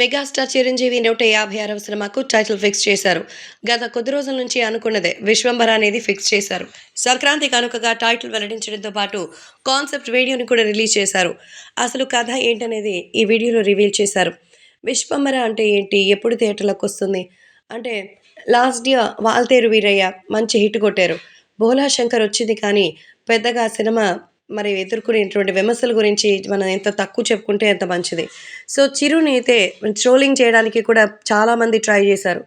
Megastar Chiranjeevi నూట యాభై ఆరవ సినిమాకు టైటిల్ ఫిక్స్ చేశారు. గత కొద్ది రోజుల నుంచి అనుకున్నదే విశ్వంభర అనేది ఫిక్స్ చేశారు. సంక్రాంతి కనుకగా టైటిల్ వెల్లడించడంతో పాటు కాన్సెప్ట్ వీడియోని కూడా రిలీజ్ చేశారు. అసలు కథ ఏంటనేది ఈ వీడియోలో రివీల్ చేశారు. విశ్వంభర అంటే ఏంటి? ఎప్పుడు థియేటర్లకు వస్తుంది? అంటే లాస్ట్ ఇయర్ వాల్తేరు వీరయ్య మంచి హిట్ కొట్టారు. భోలా శంకర్ వచ్చింది కానీ పెద్దగా సినిమా మరి ఎదుర్కొనేటువంటి విమర్శల గురించి మనం ఎంత తక్కువ చెప్పుకుంటే అంత మంచిది. సో చిరుని అయితే ట్రోలింగ్ చేయడానికి కూడా చాలామంది ట్రై చేశారు.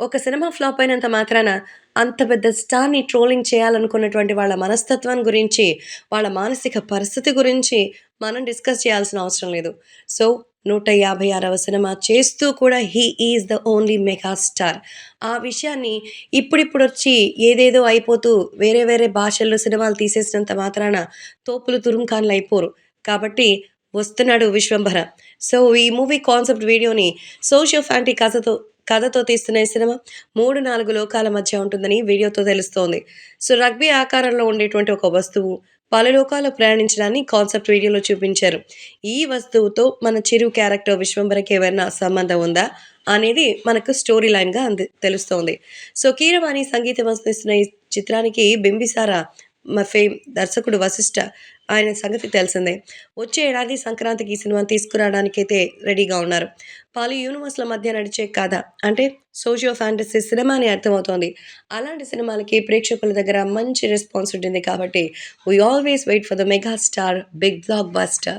ఒక సినిమా ఫ్లాప్ అయినంత మాత్రాన అంత పెద్ద స్టార్ని ట్రోలింగ్ చేయాలనుకున్నటువంటి వాళ్ళ మనస్తత్వం గురించి వాళ్ళ మానసిక పరిస్థితి గురించి మనం డిస్కస్ చేయాల్సిన అవసరం లేదు. సో నూట యాభై ఆరవ సినిమా చేస్తూ కూడా he is the only megastar. ఆ విషయాన్ని ఇప్పుడిప్పుడు వచ్చి ఏదేదో అయిపోతూ వేరే వేరే భాషల్లో సినిమాలు తీసేసినంత మాత్రాన తోపులు తురుంకాన్లు అయిపోరు. కాబట్టి వస్తున్నాడు విశ్వంభర. సో ఈ మూవీ కాన్సెప్ట్ వీడియోని సోషియో ఫ్యాంటీ కథతో కథతో తీస్తున్న ఈ సినిమా మూడు నాలుగు లోకాల మధ్య ఉంటుందని వీడియోతో తెలుస్తోంది. సో రగ్బీ ఆకారంలో ఉండేటువంటి ఒక వస్తువు పలులోకాలు ప్రయాణించడాన్ని కాన్సెప్ట్ వీడియోలో చూపించారు. ఈ వస్తువుతో మన చిరు క్యారెక్టర్ విశ్వంబరకి ఏమైనా సంబంధం ఉందా అనేది మనకు స్టోరీ లైన్గా అంది తెలుస్తోంది. సో కీరవాణి సంగీతం అందిస్తున్న ఈ చిత్రానికి బింబిసార మా ఫేమ్ దర్శకుడు వశిష్ఠ ఆయన సంగతి తెలిసిందే. వచ్చే ఏడాది సంక్రాంతికి ఈ సినిమాని తీసుకురావడానికైతే రెడీగా ఉన్నారు. పలు యూనివర్స్ల మధ్య నడిచే కథ అంటే సోషియో ఫ్యాంటసీ సినిమా అని అర్థమవుతోంది. అలాంటి సినిమాలకి ప్రేక్షకుల దగ్గర మంచి రెస్పాన్స్ ఉంటుంది కాబట్టి we always wait for the mega star big blockbuster